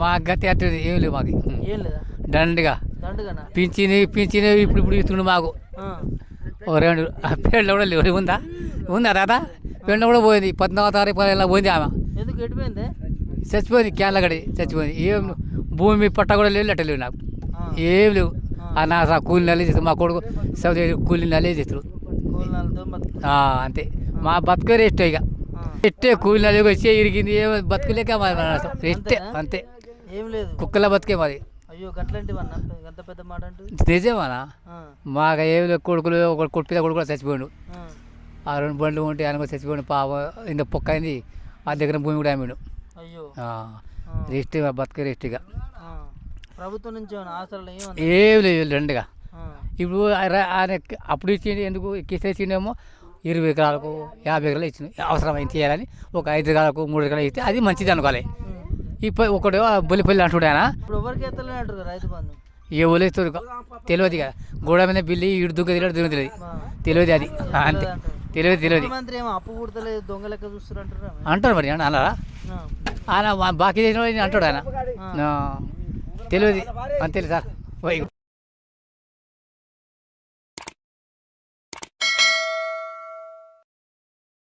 మా గతి అట్టు ఏం లేవు మాకు ఏం లేదా? దండిగా. దండుగానా? పింఛని పింఛని ఇప్పుడు ఇప్పుడు ఇస్తుండు మాకు. ఓ రెండు పెళ్ళ కూడా లేవు. ఉందా? ఉందా తాత? పెళ్ళ కూడా పోయింది. పద్నాలుగో తారీఖు ఇలా పోయింది ఆమె. చచ్చిపోయింది కేరళగడి చచ్చిపోయింది. ఏం భూమి పట్ట కూడా లేవు అట్ట లేవు నాకు. ఏం లేవు. ఆ. నా కూలి నెలలు చేస్తారు. మా కొడుకు సౌదీ కూలి నెలలు చేస్తారు. అంతే. మా బతుకు రెస్ట్ ఇక. ఆ. రెట్టే కూలి నెలలు వచ్చి ఇరిగింది. ఏమో బతుకులేక అంతేనా? అంతే. ఏం లేదు. కుక్కల బతికే మాది అయ్యో గట్లాంటివన్నా? అంత పెద్ద మాట అంటూ? నిజమేనా? ఆ. మాకు ఏమి కొడుకులు ఒక కొడుకు కొడుకు కూడా చచ్చిపోయాడు. ఆ. రెండు బండ్లు ఉంటే ఆయన కూడా చచ్చిపోయాడు పాప ఇంత పొక్క అయింది ఆ దగ్గర భూమి కూడా అమ్మాడు. అయ్యో. రెస్ట్ బతికే. ప్రభుత్వం నుంచి ఏమైనా ఆసరాలు ఏమన్నా ఏం లేవు రెండుగా. ఇప్పుడు ఆయన అప్పుడు ఇచ్చిండు ఎందుకు? కిస్తే ఇచ్చిండేమో ఇరవై ఎకరాలకు యాభై ఎకరాలు ఇచ్చిండు. అవసరమైంది చేయాలని ఒక ఐదు ఎకరాలకు మూడు ఎకరాలు ఇస్తే అది మంచిది అనుకోవాలి. ఇప్పుడు ఒకటి బొల్లిపల్లి అంటుడు ఆయన. ఇప్పుడు ఎవరికి రైతు బంధు? ఏ వదిలేస్తారు తెలియదు కదా గోడ మీద బిల్లి ఇటు దుగ్గ తెలియదు దుగ్గ తెలియదు. తెలియదు అది. అంతే. తెలియదు తెలియదు అప్పు దొంగ లెక్క అంటారు మరి అన్నారా ఆయన బాకీ చేసిన అంటాడు ఆయన. తెలియదు అంతే సార్.